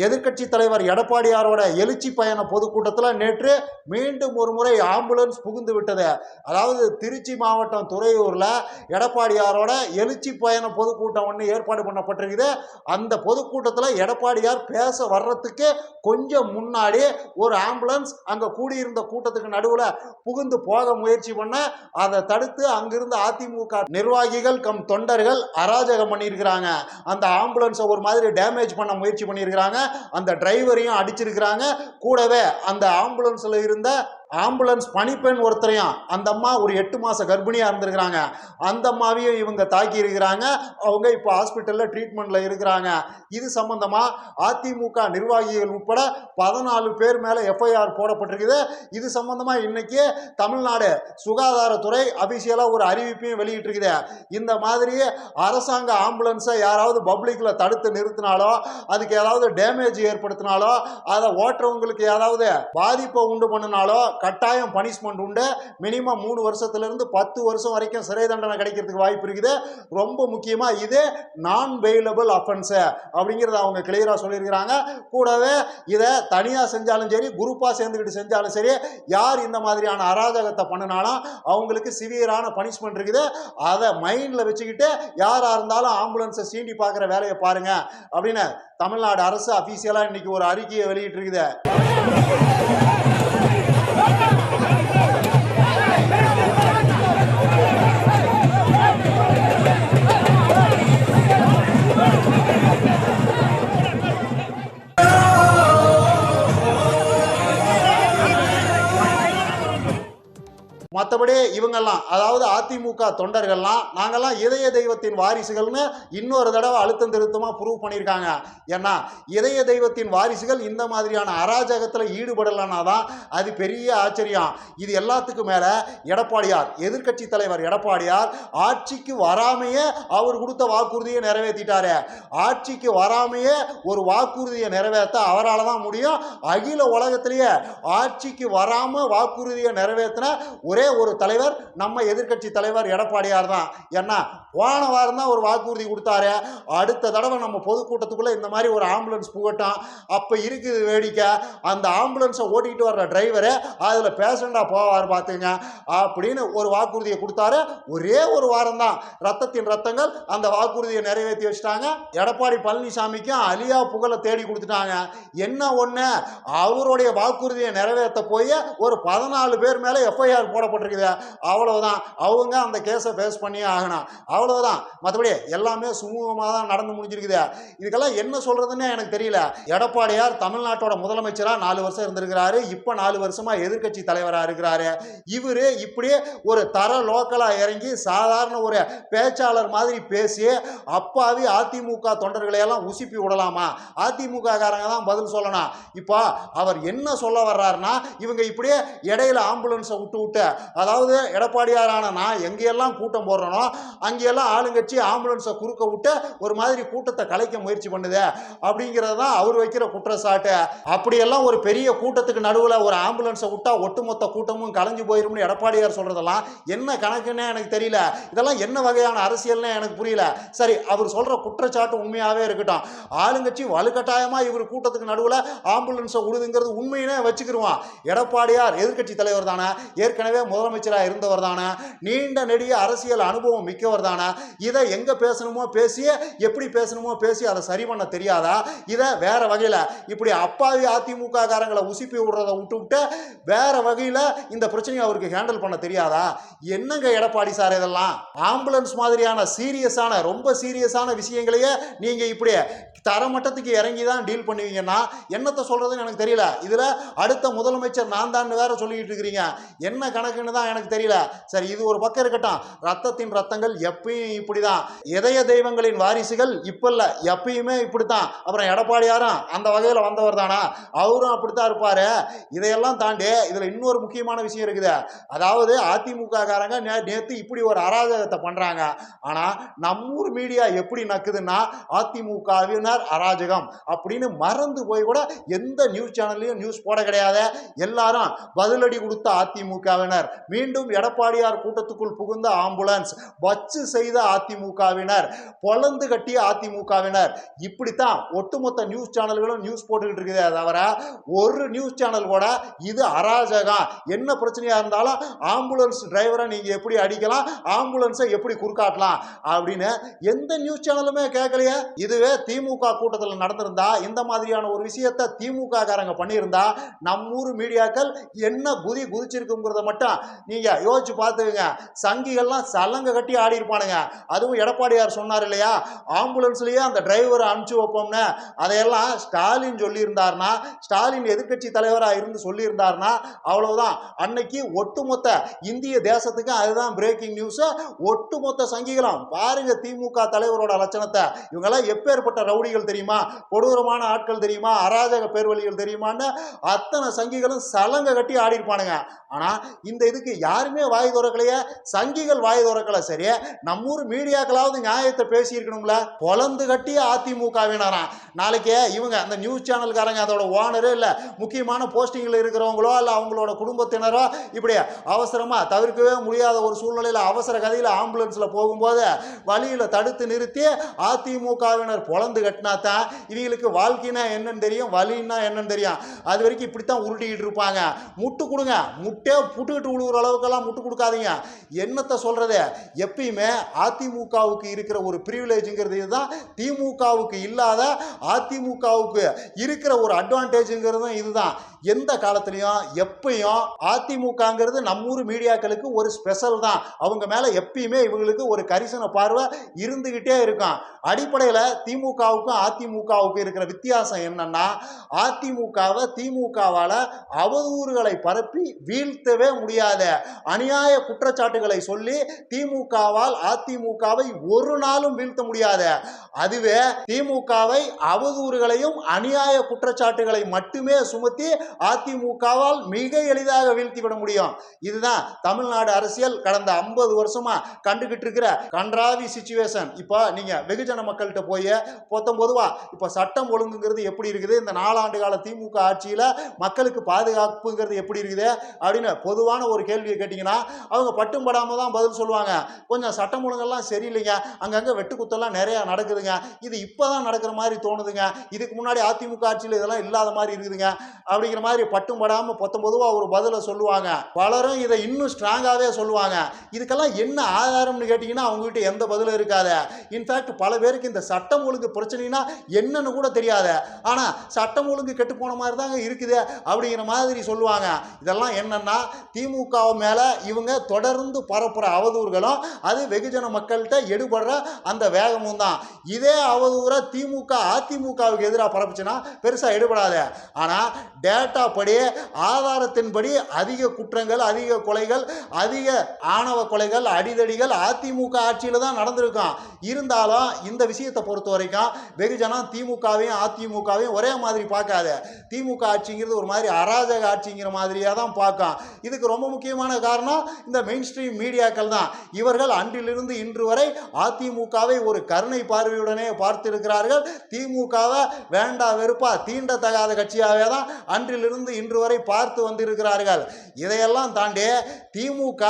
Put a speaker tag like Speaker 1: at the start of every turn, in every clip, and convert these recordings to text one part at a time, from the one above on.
Speaker 1: எதிர்க்கட்சி தலைவர் எடப்பாடியாரோட எழுச்சி பயண பொதுக்கூட்டத்தில் நேற்று மீண்டும் ஒரு முறை ஆம்புலன்ஸ் புகுந்து விட்டது. அதாவது திருச்சி மாவட்டம் துறையூரில் எடப்பாடியாரோட எழுச்சி பயண பொதுக்கூட்டம் ஒன்று ஏற்பாடு பண்ணப்பட்டிருக்குது. அந்த பொதுக்கூட்டத்தில் எடப்பாடியார் பேச வர்றதுக்கு கொஞ்சம் முன்னாடி ஒரு ஆம்புலன்ஸ் அங்கே கூடியிருந்த கூட்டத்துக்கு நடுவில் புகுந்து போக முயற்சி பண்ண அதை தடுத்து அங்கிருந்த அதிமுக நிர்வாகிகள் கம் தொண்டர்கள் அராஜகம் பண்ணியிருக்கிறாங்க. அந்த ஆம்புலன்ஸை ஒரு மாதிரி டேமேஜ் பண்ண முயற்சி பண்ணியிருக்கிறாங்க. அந்த டிரைவரையும் அடிச்சிருக்கிறாங்க. கூடவே அந்த ஆம்புலன்ஸில் இருந்த ஆம்புலன்ஸ் பணிப்பெண் ஒருத்தரையும் அந்த அம்மா ஒரு எட்டு மாத கர்ப்பிணியாக இருந்திருக்கிறாங்க. அந்த அம்மாவையும் இவங்க தாக்கி இருக்கிறாங்க. அவங்க இப்போ ஹாஸ்பிட்டலில் ட்ரீட்மெண்ட்டில் இருக்கிறாங்க. இது சம்பந்தமாக அதிமுக நிர்வாகிகள் உட்பட பதினாலு பேர் மேலே எஃப்ஐஆர் போடப்பட்டிருக்குது. இது சம்பந்தமாக இன்னைக்கு தமிழ்நாடு சுகாதாரத்துறை அபிஷியலாக ஒரு அறிவிப்பையும் வெளியிட்டிருக்குது. இந்த மாதிரி அரசாங்க ஆம்புலன்ஸை யாராவது பப்ளிக்கில் தடுத்து நிறுத்தினாலோ அதுக்கு ஏதாவது டேமேஜ் ஏற்படுத்தினாலோ அதை ஓட்டுறவங்களுக்கு ஏதாவது பாதிப்பை உண்டு பண்ணினாலோ கட்டாயம் பனிஷ்மெண்ட் உண்டு. மினிமம் மூணு வருஷத்துலேருந்து பத்து வருஷம் வரைக்கும் சிறை தண்டனை கிடைக்கிறதுக்கு வாய்ப்பு இருக்குது. ரொம்ப முக்கியமாக இது நான் பெயிலபிள் அஃபென்ஸு அப்படிங்கிறத அவங்க கிளியராக சொல்லியிருக்கிறாங்க. கூடவே இதை தனியாக செஞ்சாலும் சரி குரூப்பாக சேர்ந்துக்கிட்டு செஞ்சாலும் சரி யார் இந்த மாதிரியான அராஜகத்தை பண்ணினாலும் அவங்களுக்கு சிவியரான பனிஷ்மெண்ட் இருக்குது. அதை மைண்டில் வச்சுக்கிட்டு யாராக இருந்தாலும் ஆம்புலன்ஸை சீண்டி பார்க்குற வேலையை பாருங்கள் அப்படின்னு தமிழ்நாடு அரசு அஃபீஷியலாக இன்னைக்கு ஒரு அறிக்கையை வெளியிட்டிருக்குது. Come on. மற்றபடி இவங்கெல்லாம் அதாவது அதிமுக தொண்டர்கள்லாம் நாங்கள்லாம் இதய தெய்வத்தின் வாரிசுகள்னு இன்னொரு தடவை அழுத்தம் திருத்தமாக ப்ரூவ் பண்ணியிருக்காங்க. ஏன்னா இதய தெய்வத்தின் வாரிசுகள் இந்த மாதிரியான அராஜகத்தில் ஈடுபடலைன்னா தான் அது பெரிய ஆச்சரியம். இது எல்லாத்துக்கும் மேலே எடப்பாடியார் எதிர்க்கட்சி தலைவர் எடப்பாடியார் ஆட்சிக்கு வராமையே அவர் கொடுத்த வாக்குறுதியை நிறைவேற்றிட்டாரு ஆட்சிக்கு வராமையே ஒரு வாக்குறுதியை நிறைவேற்ற அவரால் தான் முடியும். அகில உலகத்திலேயே ஆட்சிக்கு வராமல் வாக்குறுதியை நிறைவேற்றின ஒரே ஒரு தலைவர் நம்ம எதிர்க்கட்சி தலைவர் எடப்பாடியார் தான். ஏன்னா போன வாரம் தான் ஒரு வாக்குறுதி கொடுத்தாரு. அடுத்த தடவை நம்ம பொதுக்கூட்டத்துக்குள்ளே இந்த மாதிரி ஒரு ஆம்புலன்ஸ் புகட்டும். அப்போ இருக்குது வேடிக்கை. அந்த ஆம்புலன்ஸை ஓட்டிக்கிட்டு வர்ற டிரைவரு அதில் பேஷண்டாக போவார் பார்த்துங்க அப்படின்னு ஒரு வாக்குறுதியை கொடுத்தாரு. ஒரே ஒரு வாரம் தான். ரத்தத்தின் ரத்தங்கள் அந்த வாக்குறுதியை நிறைவேற்றி வச்சுட்டாங்க. எடப்பாடி பழனிசாமிக்கும் அலியா புகழை தேடி கொடுத்துட்டாங்க. என்ன ஒன்று அவருடைய வாக்குறுதியை நிறைவேற்ற போய் ஒரு பதினாலு பேர் மேலே எஃப்ஐஆர் போடப்பட்டிருக்குது. அவ்வளவுதான். அவங்க அந்த கேஸை ஃபேஸ் பண்ணியே ஆகணும். அவ்வளவுதான். மற்றபடி எல்லாமே சுமூகமாக தான் நடந்து முடிஞ்சிருக்குது. இதுக்கெல்லாம் என்ன சொல்கிறதுன்னு எனக்கு தெரியல. எடப்பாடியார் தமிழ்நாட்டோட முதலமைச்சராக நாலு வருஷம் இருந்திருக்கிறாரு. இப்போ நாலு வருஷமா எதிர்க்கட்சி தலைவராக இருக்கிறாரு. இவர் இப்படியே ஒரு தர லோக்கலாக இறங்கி சாதாரண ஒரு பேச்சாளர் மாதிரி பேசி அப்பாவி அதிமுக தொண்டர்களை எல்லாம் உசுப்பி விடலாமா? அதிமுக காரங்க தான் பதில் சொல்லணும். இப்போ அவர் என்ன சொல்ல வர்றாருன்னா இவங்க இப்படியே இடையில ஆம்புலன்ஸை விட்டு விட்டு அதாவது அதாவது எடப்பாடியாரான நான் எங்கேயெல்லாம் கூட்டம் போடுறனோ அங்கேயெல்லாம் ஆளுங்கட்சி ஆம்புலன்ஸை குறுக்க விட்டு ஒரு மாதிரி கூட்டத்தை கலைக்க முயற்சி பண்ணுது அப்படிங்கிறது தான் அவர் வைக்கிற குற்றச்சாட்டு. அப்படியெல்லாம் ஒரு பெரிய கூட்டத்துக்கு நடுவில் ஒரு ஆம்புலன்ஸை விட்டா ஒட்டுமொத்த கூட்டமும் கலைஞ்சு போயிரும்னு எடப்பாடியார் சொல்றதெல்லாம் என்ன கணக்குன்னே எனக்கு தெரியல. இதெல்லாம் என்ன வகையான அரசியல்னு எனக்கு புரியல. சரி அவர் சொல்கிற குற்றச்சாட்டு உண்மையாகவே இருக்கட்டும். ஆளுங்கட்சி வலுக்கட்டாயமாக இவர் கூட்டத்துக்கு நடுவில் ஆம்புலன்ஸை விடுதுங்கிறது உண்மையினே வச்சுக்கிருவான். எடப்பாடியார் எதிர்க்கட்சி தலைவர் தானே. ஏற்கனவே முதலமைச்சர் முதலமைச்சராக இருந்தவர் தானே. நீண்ட நெடிய அரசியல் அனுபவம் மிக்கவர் தானே. இதை எங்கே பேசணுமோ பேசி எப்படி பேசணுமோ பேசி அதை சரி பண்ண தெரியாதா? இதை வேற வகையில் இப்படி அப்பாவி அதிமுக காரங்களை உசுப்பி விடுறதை விட்டு விட்டு வேற வகையில் இந்த பிரச்சனையை அவருக்கு ஹேண்டில் பண்ண தெரியாதா? என்னங்க எடப்பாடி சார் இதெல்லாம்? ஆம்புலன்ஸ் மாதிரியான சீரியஸான ரொம்ப சீரியஸான விஷயங்களையே நீங்கள் இப்படி தரமட்டத்துக்கு இறங்கி தான் டீல் பண்ணுவீங்கன்னா என்னத்தை சொல்கிறதுன்னு எனக்கு தெரியல. இதில் அடுத்த முதலமைச்சர் நான் தான் வேற சொல்லிக்கிட்டு இருக்கிறீங்க. என்ன கணக்குன்னு தான் எனக்கு தெரியல. சரி இது ஒரு பக்கம் இருக்கட்டும். ரத்தத்தின் ரத்தங்கள் எப்பயும் இப்படி தான் இதய தெய்வங்களின் வாரிசுகள் இப்போ இல்லை எப்பயுமே இப்படி தான் அப்புறம் எடப்பாடியாரும் அந்த வகையில் வந்தவர் தானா? அவரும் அப்படித்தான் இருப்பார். இதையெல்லாம் தாண்டி இதில் இன்னொரு முக்கியமான விஷயம் இருக்குது. அதாவது அதிமுக காரங்க நே நேற்று இப்படி ஒரு அராஜகத்தை பண்ணுறாங்க ஆனால் நம்மூர் மீடியா எப்படி நக்குதுன்னா அதிமுகவினர் ஆளுநர் அராஜகம். அப்படின்னு மறந்து போய் கூட எந்த நியூஸ் சேனல்லையும் நியூஸ் போட கிடையாது எல்லாரும் பதிலடி கொடுத்த அதிமுகவினர். மீண்டும் எடப்பாடியார் கூட்டத்துக்குள் புகுந்த ஆம்புலன்ஸ் வச்சு செய்த அதிமுகவினர் பொலந்து கட்டிய அதிமுகவினர். இப்படித்தான் ஒட்டுமொத்த நியூஸ் சேனல்களும் நியூஸ் போட்டுக்கிட்டு இருக்குதே தவிர ஒரு நியூஸ் சேனல் கூட இது அராஜகம். என்ன பிரச்சனையா இருந்தாலும் ஆம்புலன்ஸ் டிரைவரை நீங்க எப்படி அடிக்கலாம் ஆம்புலன்ஸை எப்படி குறுக்காட்டலாம் அப்படின்னு எந்த நியூஸ் சேனலுமே கேட்கலையே. இதுவே திமுக கூட்டத்தில் நடந்திருந்தா இந்த மாதிரியான ஒரு விஷயத்தை திமுக காரங்க பண்ணியிருந்தா நம்மூர் மீடியாக்கள் என்ன குதி குதிச்சிருக்குங்கிறத மட்டும் நீங்க யோசிச்சு பார்த்துக்கங்க. சங்கிகள்லாம் சலங்க கட்டி ஆடி இருப்பானுங்க அதுவும் எடப்பாடியார் சொன்னார் இல்லையா? ஆம்புலன்ஸ்லயே அந்த டிரைவரை அனுப்பிச்சு வைப்போம்னு. அதையெல்லாம் ஸ்டாலின் சொல்லியிருந்தார்னா ஸ்டாலின் எதிர்க்கட்சி தலைவராக இருந்து சொல்லியிருந்தாருன்னா அவ்வளவுதான். அன்னைக்கு ஒட்டுமொத்த இந்திய தேசத்துக்கு அதுதான் பிரேக்கிங் நியூஸ் ஒட்டுமொத்த சங்கிகளும் பாருங்க திமுக தலைவரோட லட்சணத்தை. இவங்கெல்லாம் எப்பேற்பட்ட ரவுடிகள் தெரியுமா? கொடூரமான ஆட்கள் தெரியுமா? அராஜக பேர்வழிகள் தெரியுமான்னு அத்தனை சங்கிகளும் சலங்க கட்டி ஆடி இருப்பானுங்க ஆனா இந்த இதுக்கு யாருமே வாய் துறக்கலையே. சங்கிகள் வாய் துறக்கல. சரி நம்மூர் மீடியாக்களாவது நியாயத்தை பேசியிருக்கணும்ல. பொலந்து கட்டிய அதிமுகவினராம். நாளைக்கே இவங்க அந்த நியூஸ் சேனல்காரங்க அதோட ஓனரு இல்லை. முக்கியமான போஸ்டிங்கில் இருக்கிறவங்களோ இல்லை அவங்களோட குடும்பத்தினரோ இப்படி அவசரமாக தவிர்க்கவே முடியாத ஒரு சூழ்நிலையில் அவசர கதையில் ஆம்புலன்ஸில் போகும்போது வழியில் தடுத்து நிறுத்தி அதிமுகவினர் பொலந்து கட்டி கட்டினா தான் இவங்களுக்கு வாழ்க்கைனா என்னன்னு தெரியும் வலின்னா என்னன்னு தெரியும். அது வரைக்கும் இப்படித்தான் உருட்டிக்கிட்டு இருப்பாங்க. முட்டு கொடுங்க. முட்டே புட்டுக்கிட்டு விழுகிற அளவுக்கெல்லாம் முட்டு கொடுக்காதீங்க. என்னத்தை சொல்றது? எப்பயுமே அதிமுகவுக்கு இருக்கிற ஒரு ப்ரிவிலேஜுங்கிறது இதுதான். திமுகவுக்கு இல்லாத அதிமுகவுக்கு இருக்கிற ஒரு அட்வான்டேஜுங்கிறதும் இதுதான். எந்த காலத்துலையும் எப்பயும் அதிமுகங்கிறது நம்மூர் மீடியாக்களுக்கு ஒரு ஸ்பெஷல் தான். அவங்க மேலே எப்பயுமே இவங்களுக்கு ஒரு கரிசன பார்வை இருந்துக்கிட்டே இருக்கும். அடிப்படையில் திமுகவுக்கு திமுகவுக்கும் அதிமுகவுக்கும் இருக்கிற வித்தியாசம் என்னன்னா அதிமுகவை திமுகவால் அவதூறுகளை பரப்பி வீழ்த்தவே முடியாத. அநியாய குற்றச்சாட்டுகளை சொல்லி திமுகவால் அதிமுகவை ஒரு நாளும் வீழ்த்த முடியாத. அதுவே திமுகவை அவதூறுகளையும் அநியாய குற்றச்சாட்டுகளை மட்டுமே சுமத்தி அதிமுகவால் மிக எளிதாக வீழ்த்திவிட முடியும். இதுதான் தமிழ்நாடு அரசியல் கடந்த ஐம்பது வருஷமா கண்டுகிட்டு இருக்கிற கன்றாவி சுச்சுவேஷன் இப்போ நீங்க வெகுஜன மக்கள்கிட்ட போய் சட்டம் பொதுவா இப்போ சட்டம் ஒழுங்குங்கிறது எப்படி இருக்குது? இந்த நாலாண்டு கால திமுக ஆட்சியில மக்களுக்கு பாதுகாப்புங்கிறது எப்படி இருக்குது? அப்படின்னு பொதுவான ஒரு கேள்வியை கேட்டிங்கன்னா அவங்க பட்டும் படாம தான் பதில் சொல்லுவாங்க. கொஞ்சம் சட்டம் ஒழுங்கெல்லாம் சரியில்லைங்க. அங்கங்கே வெட்டு குத்தெல்லாம் நிறைய நடக்குதுங்க. இது இப்பதான் நடக்கிற மாதிரி தோணுதுங்க. இதுக்கு முன்னாடி அதிமுக ஆட்சியில் இதெல்லாம் இல்லாத மாதிரி இருக்குதுங்க. அப்படிங்கிற மாதிரி பட்டும் படாமல் பொதுவாக ஒரு பதிலை சொல்லுவாங்க. பலரும் இதை இன்னும் ஸ்ட்ராங்காகவே சொல்லுவாங்க. இதுக்கெல்லாம் என்ன ஆதாரம்னு கேட்டிங்கன்னா அவங்ககிட்ட எந்த பதிலும் இருக்காது. இன்ஃபேக்ட் பல பேருக்கு இந்த சட்டம் ஒழுங்கு பிரச்சனை சரினா என்னன்னு கூட தெரியாத. ஆனால் சட்டம் ஒழுங்கு கெட்டு போன மாதிரி தாங்க இருக்குது அப்படிங்கிற மாதிரி சொல்லுவாங்க. இதெல்லாம் என்னன்னா திமுக மேலே இவங்க தொடர்ந்து பரப்புகிற அவதூறுகளும் அது வெகுஜன மக்கள்கிட்ட எடுபடுற அந்த வேகமும் தான். இதே அவதூறை திமுக அதிமுகவுக்கு எதிராக பரப்புச்சுன்னா பெருசாக எடுபடாத. ஆனால் டேட்டா படி ஆதாரத்தின்படி அதிக குற்றங்கள் அதிக கொலைகள் அதிக ஆணவ கொலைகள் அடிதடிகள் அதிமுக ஆட்சியில் தான் நடந்திருக்கும் இருந்தாலும் இந்த விஷயத்தை பொறுத்த வரைக்கும் வெகுஜனம் திமுகவையும் அதிமுகவையும் ஒரே மாதிரி பார்க்காத. திமுக ஆட்சிங்கிறது ஒரு மாதிரி அராஜக ஆட்சிங்கிற மாதிரியாக தான் பார்க்கும். இதுக்கு ரொம்ப முக்கியமான காரணம் இந்த மெயின் ஸ்ட்ரீம் மீடியாக்கள் தான். இவர்கள் அன்றிலிருந்து இன்று வரை அதிமுகவை ஒரு கருணை பார்வையுடனே பார்த்திருக்கிறார்கள். திமுகவை வேண்டா வெறுப்பா தீண்டத்தகாத கட்சியாகவே தான் அன்றிலிருந்து இன்று வரை பார்த்து வந்திருக்கிறார்கள். இதையெல்லாம் தாண்டி திமுக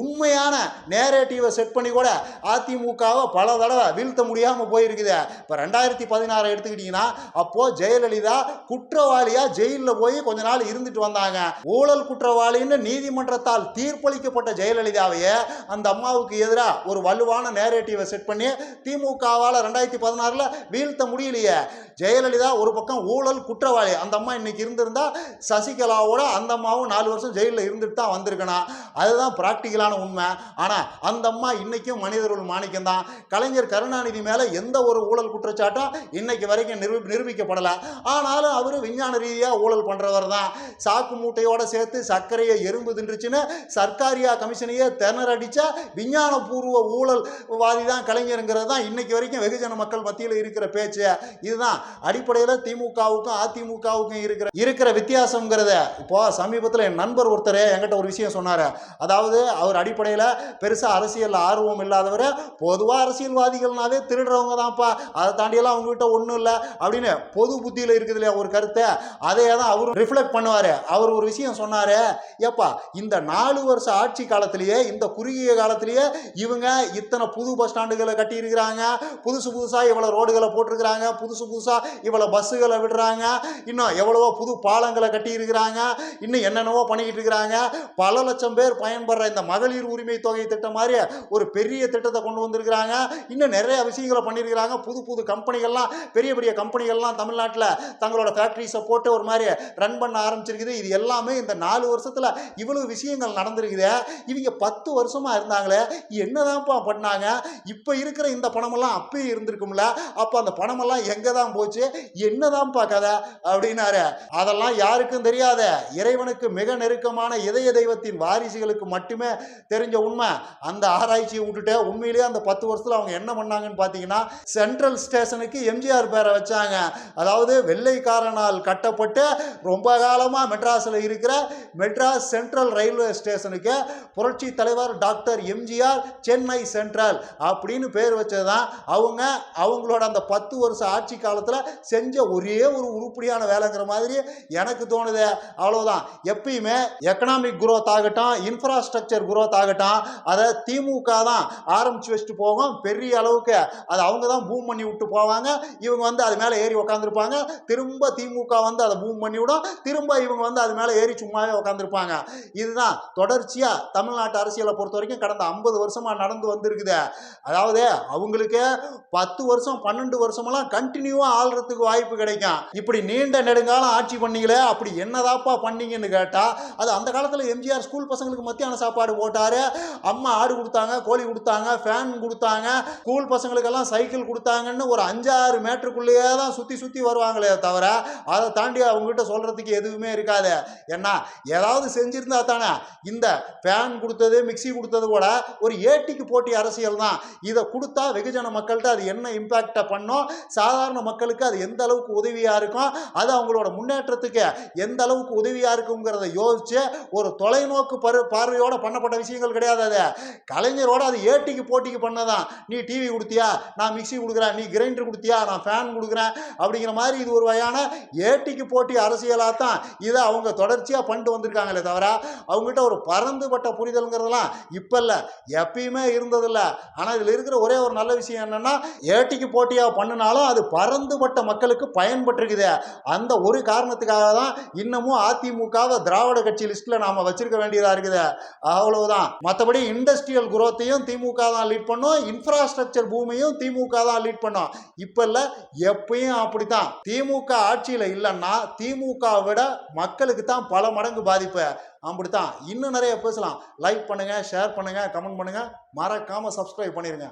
Speaker 1: உண்மையான நேரேட்டிவை செட் பண்ணி கூட அதிமுகவை பல தடவை வீழ்த்த முடியாமல் போயிருக்குது. இப்போ ரெண்டாயிரத்தி பதினாறு எடுத்துக்கிட்டீங்கன்னா அப்போ ஜெயலலிதா குற்றவாளியா ஜெயிலில் போய் கொஞ்ச நாள் இருந்துட்டு வந்தாங்க. ஊழல் குற்றவாளின்னு நீதிமன்றத்தால் தீர்ப்பளிக்கப்பட்ட ஜெயலலிதாவையே அந்த அம்மாவுக்கு எதிராக ஒரு வலுவான நேரேட்டிவை செட் பண்ணி திமுகவால் ரெண்டாயிரத்தி பதினாறில் வீழ்த்த முடியலையே. ஜெயலலிதா ஒரு பக்கம் ஊழல் குற்றவாளி. அந்த அம்மா இன்னைக்கு இருந்திருந்தா சசிகலாவோட அந்த அம்மாவும் நாலு வருஷம் ஜெயிலில் இருந்துட்டு தான் வந்திருக்கணும். அதுதான் ப்ராக்டிக்கலான உண்மை. ஆனால் அந்த அம்மா இன்னைக்கும் மனிதர்கள் மாணிக்கம் தான் கலைஞர் கருணாநிதி மேலே எந்த ஒரு ஊழல் குற்றச்சாட்டு குற்றச்சாட்டும் இன்னைக்கு வரைக்கும் நிரூ நிரூபிக்கப்படலை. ஆனாலும் அவர் விஞ்ஞான ரீதியாக ஊழல் பண்ணுறவர் தான். சாக்கு மூட்டையோட சேர்த்து சர்க்கரையை எறும்பு தின்றுச்சுன்னு சர்க்காரியா கமிஷனையே திணறடிச்ச விஞ்ஞானபூர்வ ஊழல் வாதி தான் கலைஞருங்கிறது தான் இன்னைக்கு வரைக்கும் வெகுஜன மக்கள் மத்தியில் இருக்கிற பேச்சு. இதுதான். அடிப்படையில் திமுகவுக்கும் அதிமுகவுக்கும் இருக்கிற இருக்கிற வித்தியாசங்கிறத இப்போ சமீபத்தில் என் நண்பர் ஒருத்தர் என்கிட்ட ஒரு விஷயம் சொன்னார். அதாவது அவர் அடிப்படையில் பெருசாக அரசியல் ஆர்வம் இல்லாதவர் பொதுவாக அரசியல்வாதிகள்னாவே திருடுறவங்க தான்ப்பா அதை தாண்டியெல்லாம் அதெல்லாம் அவங்ககிட்ட ஒன்றும் இல்லை அப்படின்னு பொது புத்தியில் இருக்குது இல்லையா ஒரு கருத்தை? அதையே தான் அவரும் ரிஃப்ளெக்ட் பண்ணுவார். அவர் ஒரு விஷயம் சொன்னார். ஏப்பா இந்த நாலு வருஷ ஆட்சி காலத்திலேயே இந்த குறுகிய காலத்திலேயே இவங்க இத்தனை புது பஸ் ஸ்டாண்டுகளை கட்டியிருக்கிறாங்க. புதுசு புதுசாக இவ்வளோ ரோடுகளை போட்டிருக்கிறாங்க. புதுசு புதுசாக இவ்வளோ பஸ்ஸுகளை விடுறாங்க. இன்னும் எவ்வளவோ புது பாலங்களை கட்டியிருக்கிறாங்க. இன்னும் என்னென்னவோ பண்ணிக்கிட்டு இருக்கிறாங்க. பல லட்சம் பேர் பயன்படுற இந்த மகளிர் உரிமை தொகை திட்டம் மாதிரி ஒரு பெரிய திட்டத்தை கொண்டு வந்திருக்கிறாங்க. இன்னும் நிறைய விஷயங்களை பண்ணியிருக்கிறாங்க. புது புது கம்பெனி கம்பெனிகள்லாம் பெரிய பெரிய கம்பெனிகள்லாம் தமிழ்நாட்டில் தங்களோட ஃபேக்ட்ரிஸை போட்டு ஒரு மாதிரி ரன் பண்ண ஆரம்பிச்சிருக்குது. இது எல்லாமே இந்த நாலு வருஷத்தில் இவ்வளவு விஷயங்கள் நடந்திருக்குது. இவங்க பத்து வருஷமாக இருந்தாங்களே என்னதான்ப்பா பண்ணாங்க? இப்போ இருக்கிற இந்த பணமெல்லாம் அப்பயே இருந்திருக்கும்ல. அப்போ அந்த பணமெல்லாம் எங்கே தான் போச்சு? என்னதான்ப்பா கதை? அப்படின்னாரு. அதெல்லாம் யாருக்கும் தெரியாத இறைவனுக்கு மிக நெருக்கமான இதய தெய்வத்தின் வாரிசுகளுக்கு மட்டுமே தெரிஞ்ச உண்மை. அந்த ஆராய்ச்சியை விட்டுட்டு உண்மையிலேயே அந்த பத்து வருஷத்தில் அவங்க என்ன பண்ணாங்கன்னு பார்த்தீங்கன்னா சென்ட்ரல் ஸ்டேஷனுக்கு எம்ஜிஆர் பேரை வச்சாங்க. அதாவது வெள்ளைக்காரனால் கட்டப்பட்டு ரொம்ப காலமாக மெட்ராஸில் இருக்கிற மெட்ராஸ் சென்ட்ரல் ரயில்வே ஸ்டேஷனுக்கு புரட்சி தலைவர் டாக்டர் எம்ஜிஆர் சென்னை சென்ட்ரல் அப்படின்னு பேர் வச்சது தான் அவங்க அவங்களோட அந்த பத்து வருஷ ஆட்சி காலத்தில் செஞ்ச ஒரே ஒரு உருப்படியான வேலைங்கிற மாதிரி எனக்கு தோணுது. அவ்வளோதான் எப்பயுமே எக்கனாமிக் குரோத் ஆகட்டும் இன்ஃப்ராஸ்ட்ரக்சர் குரோத் ஆகட்டும் அதை திமுக தான் ஆரம்பிச்சு வச்சுட்டு போகும். பெரிய அளவுக்கு அதை அவங்க தான் பூம் பண்ணி விட்டு போவாங்க. இவங்க வந்து அது மேலே ஏறி உக்காந்துருப்பாங்க. திரும்ப திமுக வந்து அதை பூம் பண்ணிவிடும். திரும்ப இவங்க வந்து அது மேலே ஏறி சும்மாவே உக்காந்துருப்பாங்க. இதுதான் தொடர்ச்சியாக தமிழ்நாட்டு அரசியலை பொறுத்த வரைக்கும் கடந்த ஐம்பது வருஷமாக நடந்து வந்திருக்குது. அதாவது அவங்களுக்கு பத்து வருஷம் பன்னெண்டு வருஷமெல்லாம் கண்டினியூவாக ஆள்றதுக்கு வாய்ப்பு கிடைக்கும். இப்படி நீண்ட நெடுங்காலம் ஆட்சி பண்ணீங்களே அப்படி என்னதாப்பா பண்ணீங்கன்னு கேட்டால் அது அந்த காலத்தில் எம்ஜிஆர் ஸ்கூல் பசங்களுக்கு மத்தியான சாப்பாடு போட்டார். அம்மா ஆடு கொடுத்தாங்க கோழி கொடுத்தாங்க ஃபேன் கொடுத்தாங்க ஸ்கூல் பசங்களுக்கெல்லாம் சைக்கிள் கொடுத்தாங்கன்னு ஒரு அஞ்சு அஞ்சாறு மேட்ருக்குள்ளேயே தான் சுற்றி சுற்றி வருவாங்களே தவிர அதை தாண்டி அவங்ககிட்ட சொல்கிறதுக்கு எதுவுமே இருக்காது. ஏன்னா ஏதாவது செஞ்சுருந்தா தானே இந்த ஃபேன் கொடுத்தது மிக்ஸி கொடுத்தது கூட ஒரு ஏட்டிக்கு போட்டி அரசியல் தான். இதை கொடுத்தா வெகுஜன மக்கள்கிட்ட அது என்ன இம்பேக்டை பண்ணும்? சாதாரண மக்களுக்கு அது எந்த அளவுக்கு உதவியாக இருக்கும்? அது அவங்களோட முன்னேற்றத்துக்கு எந்த அளவுக்கு உதவியாக இருக்குங்கிறத யோசித்து ஒரு தொலைநோக்கு பரு பார்வையோட பண்ணப்பட்ட விஷயங்கள் கிடையாது அது. கலைஞரோட அது ஏட்டிக்கு போட்டிக்கு பண்ணதான். நீ டிவி கொடுத்தியா? நான் மிக்சி கொடுக்குறேன். நீ கிரைண்டர் கொடுத்தியா? நான் ஃபேன் கொடுக்குறேன். அப்படிங்கிற மாதிரி இது ஒரு வகையான ஏட்டிக்கு போட்டி அரசியலாக தான் இதை அவங்க தொடர்ச்சியாக பண்ணிட்டு வந்திருக்காங்களே தவிர அவங்ககிட்ட ஒரு பறந்துபட்ட புரிதலுங்கிறதெல்லாம் இப்போ இல்லை. எப்பயுமே இருந்ததில்ல ஆனால் இதில் இருக்கிற ஒரே ஒரு நல்ல விஷயம் என்னென்னா ஏட்டிக்கு போட்டியாக பண்ணினாலும் அது பறந்துபட்ட மக்களுக்கு பயன்பட்டிருக்குது. அந்த ஒரு காரணத்துக்காக தான் இன்னமும் அதிமுகவை திராவிட கட்சி லிஸ்ட்டில் நாம் வச்சிருக்க வேண்டியதாக இருக்குது. அவ்வளவுதான். மற்றபடி இண்டஸ்ட்ரியல் குரோத்தையும் திமுக தான் லீட் பண்ணும். இன்ஃப்ராஸ்ட்ரக்சர் பூமியும் திமுக தான் லீட் பண்ணும். இப்போ இல்லை எப்பயும் அப்படித்தான். திமுக ஆட்சியில் இல்லைன்னா திமுக விட மக்களுக்கு தான் பல மடங்கு பாதிப்பு. அப்படித்தான். இன்னும் நிறைய பேசலாம். லைக் பண்ணுங்க ஷேர் பண்ணுங்க கமெண்ட் பண்ணுங்க. மறக்காம சப்ஸ்கிரைப் பண்ணிருங்க.